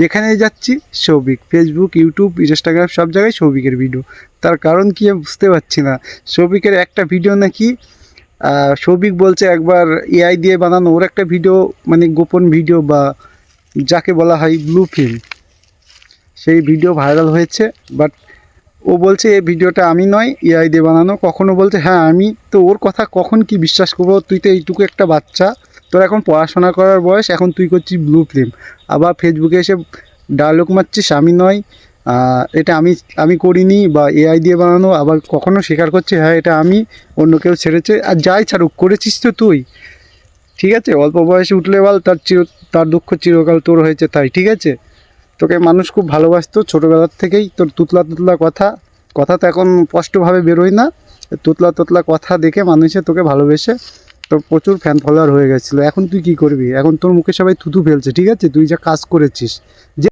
যেখানে যাচ্ছি Souvik. Facebook YouTube Instagram সব জায়গায় সৌভিকের ভিডিও তার কারণ কি আমি বুঝতে পারছি না। সৌভিকের একটা ভিডিও নাকি সৌভিক বলছে একবার এআই দিয়ে বানানো। ওর একটা ভিডিও মানে গোপন ভিডিও বা যাকে বলা হয় ব্লু ফিল্ম সেই ভিডিও ভাইরাল হয়েছে বাট ও বলছে এই ভিডিওটা আমি নয় এআই দিয়ে বানানো। কখনো বলছে হ্যাঁ আমি তো ওর কথা কখন কি বিশ্বাস করব? তুই তো এইটুকু একটা বাচ্চা। তোর এখন পড়াশোনা করার বয়স, এখন তুই করছিস ব্লু ফিল্ম আবার ফেসবুকে এসে ডায়লগ মারছিস, আমি নয়। এটা আমি আমি করিনি বা এআই দিয়ে বানানো, আবার কখনো স্বীকার করছে হ্যাঁ এটা আমি, অন্য কেউ ছেড়েছে। আর যাই ছাড়ুক, করেছিস তো তুই। ঠিক আছে? অল্প বয়সে উঠলে বল, তার চির, তার দুঃখ চিরকাল তোর হয়েছে তাই, ঠিক আছে? তোকে মানুষ খুব ভালোবাসতো ছোটোবেলার থেকেই, তোর তুতলা তুতলা কথা। কথা তো এখন স্পষ্টভাবে বেরোয় না। তুতলা তুতলা কথা দেখে মানুষে তোকে ভালোবেসে তোর প্রচুর ফ্যান ফলোয়ার হয়ে গেছিল। এখন তুই কি করবি? এখন তোর মুখে সবাই থুতু ফেলছে, ঠিক আছে? তুই যা কাজ করেছিস, যে